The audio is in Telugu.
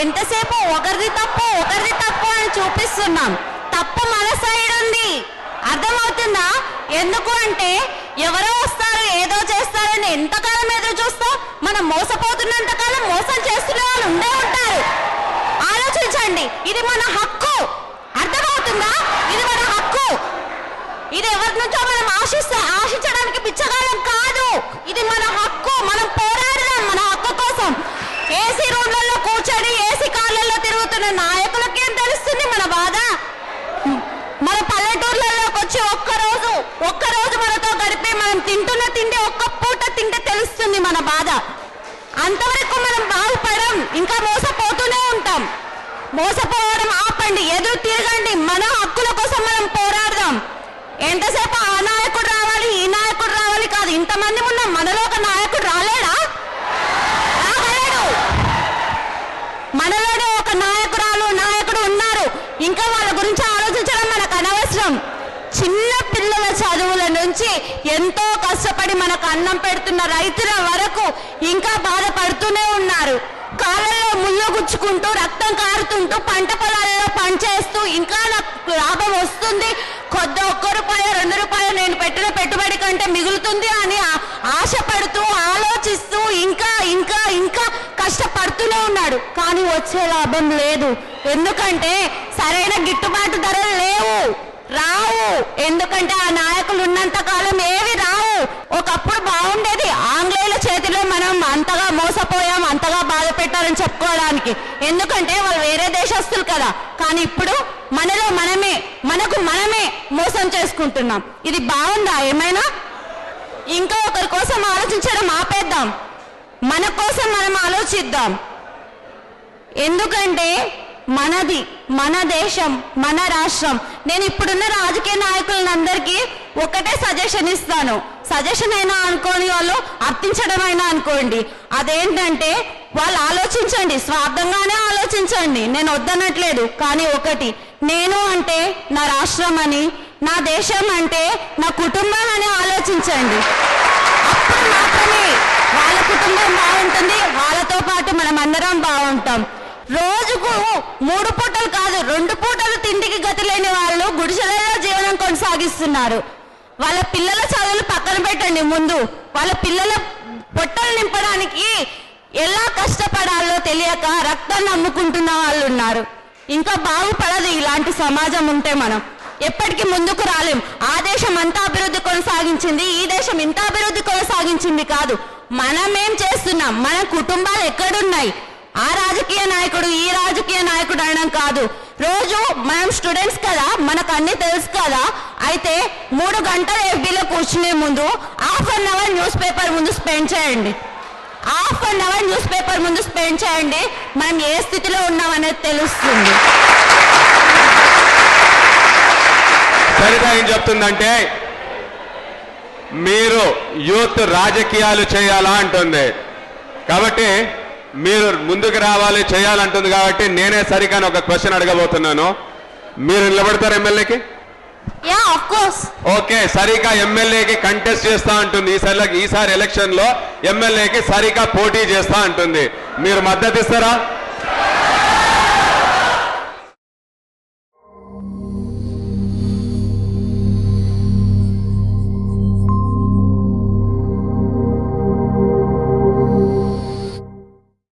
ఎంతసేపు ఒకరిది తప్పు ఒకరిది తప్పు అని చూపిస్తున్నాం. తప్పు మన సైడ్ ఉంది. అర్థమవుతుందా? ఎందుకు అంటే ఎవరో వస్తారు ఏదో చేస్తారని ఎంతకాలం ఎదురు చూస్తాం మనం మోసపోతున్నంత కాలం మోసం చేస్తున్న వాళ్ళు ఉండే ఉంటారు. ఆలోచించండి ఇది మన హక్కు. అర్థమవుతుందా? ఇది మన హక్కు. ఇది ఎవరి నుంచో మనం ఆశిస్తే ఆశించడానికి పిచ్చగాలం కాదు ఇది మన హక్కు మనం పోరాడదాం మన హక్కు కోసం ఏసీ రూమ్లలో కూర్చొని ఏసీ కార్లలో తిరుగుతున్న నాయకులకి ఏం తెలుస్తుంది మన బాధ మన పల్లెటూర్లలోకి వచ్చి ఒక్కరోజు ఒక్కరోజు మనతో గడిపి మనం తింటున్న తిండి ఒక్క పూట తింటే తెలుస్తుంది మన బాధ. అంతవరకు మనం బాగుపడం ఇంకా మోసపోతూనే ఉంటాం. మోసపోవడం ఆపండి ఎదురు తిరగండి. మన హక్కుల కోసం మనం పోరాడదాం. ఎంతసేపు ఆ నాయకుడు రావాలి ఈ నాయకుడు రావాలి కాదు. ఇంతమంది ఉన్నాం మనలో ఒక నాయకుడు రాలేడా? రాగలడు. మనలోనే ఒక నాయకురాలు నాయకుడు ఉన్నారు. ఇంకా వాళ్ళ గురించి ఆలోచించడం మనకు అనవసరం. చిన్న నుంచి ఎంతో కష్టపడి మనకు అన్నం పెడుతున్న రైతుల వరకు ఇంకా బాధపడుతూనే ఉన్నారు. కాలంలో ముళ్ళు గుచ్చుకుంటూ రక్తం కారుతుంటూ పంట పొలాలలో పనిచేస్తూ ఇంకా నాకు లాభం వస్తుంది. కొద్ది ఒక్క రూపాయ రెండు రూపాయలు నేను పెట్టిన పెట్టుబడి కంటే మిగులుతుంది అని ఆశపడుతూ ఆలోచిస్తూ ఇంకా ఇంకా ఇంకా కష్టపడుతూనే ఉన్నాడు కానీ వచ్చే లాభం లేదు. ఎందుకంటే సరైన గిట్ట ఎందుకంటే ఆ నాయకులు ఉన్నంత కాలం ఏవి రావు. ఒకప్పుడు బాగుండేది. ఆంగ్లేయుల చేతిలో మనం అంతగా మోసపోయాం అంతగా బాధ పెట్టారని చెప్పుకోవడానికి. ఎందుకంటే వాళ్ళు వేరే దేశస్తులు కదా. కానీ ఇప్పుడు మనలో మనమే మనకు మనమే మోసం చేసుకుంటున్నాం. ఇది బాగుందా? ఏమైనా? ఇంకా ఒకరి కోసం ఆలోచించడం ఆపేద్దాం. మన కోసం మనం ఆలోచిద్దాం. ఎందుకంటే మనది మన దేశం మన రాష్ట్రం. నేను ఇప్పుడున్న రాజకీయ నాయకులందరికీ ఒకటే సజెషన్ ఇస్తాను. సజెషన్ అయినా అనుకోని వాళ్ళు అర్థించడం అయినా అనుకోండి. అదేంటంటే వాళ్ళు ఆలోచించండి. స్వార్థంగానే ఆలోచించండి. నేను వద్దనట్లేదు కానీ ఒకటి. నేను అంటే నా రాష్ట్రం అని నా దేశం అంటే నా కుటుంబం అని ఆలోచించండి. అప్పుడు మాత్రమే వాళ్ళ కుటుంబం బాగుంటుంది వాళ్ళతో పాటు మనం అందరం బాగుంటాం. రోజుకు మూడు పూటలు కాదు రెండు పూటలు తిండికి గతి లేని వాళ్ళు గుడిసెలలో జీవనం కొనసాగిస్తున్నారు. వాళ్ళ పిల్లల చదువులు పక్కన పెట్టండి ముందు. వాళ్ళ పిల్లల పొట్టలు నింపడానికి ఎలా కష్టపడాలో తెలియక రక్తాన్ని నమ్ముకుంటున్న వాళ్ళు ఉన్నారు. ఇంకా బాగుపడదు ఇలాంటి సమాజం ఉంటే మనం. ఎప్పటికీ ముందుకు రాలేం. ఆ దేశం అంత అభివృద్ధి కొనసాగించింది ఈ దేశం ఇంత అభివృద్ధి కొనసాగించింది కాదు. మనమేం చేస్తున్నాం? మన కుటుంబాలు ఎక్కడున్నాయి? ఆ రాజకీయ నాయకుడు ఈ రాజకీయ నాయకుడు అనడం కాదు. రోజు మనం స్టూడెంట్స్ కదా మనకు అన్ని తెలుసు కదా. అయితే మూడు గంటలు ఎఫ్బీలో కూర్చునే ముందు half an hour newspaper ముందు స్పెండ్ చేయండి. Half an hour newspaper ముందు స్పెండ్ చేయండి. మనం ఏ స్థితిలో ఉన్నాం అనేది తెలుస్తుంది. సరిగా ఏం చెప్తుందంటే మీరు యూత్ రాజకీయాలు చేయాలా అంటుంది. కాబట్టి మీరు ముందుకు రావాలి చేయాలంటుంది కాబట్టి నేనే సరికాని ఒక క్వశ్చన్ అడగబోతున్నాను. మీరు నిలబడతారు ఎమ్మెల్యేకి? ఓకే సరిగా ఎమ్మెల్యేకి కంటెస్ట్ చేస్తా అంటుంది. ఈసారి ఈసారి ఎలక్షన్లో ఎమ్మెల్యేకి సరిగా పోటీ చేస్తా అంటుంది. మీరు మద్దతు ఇస్తారా?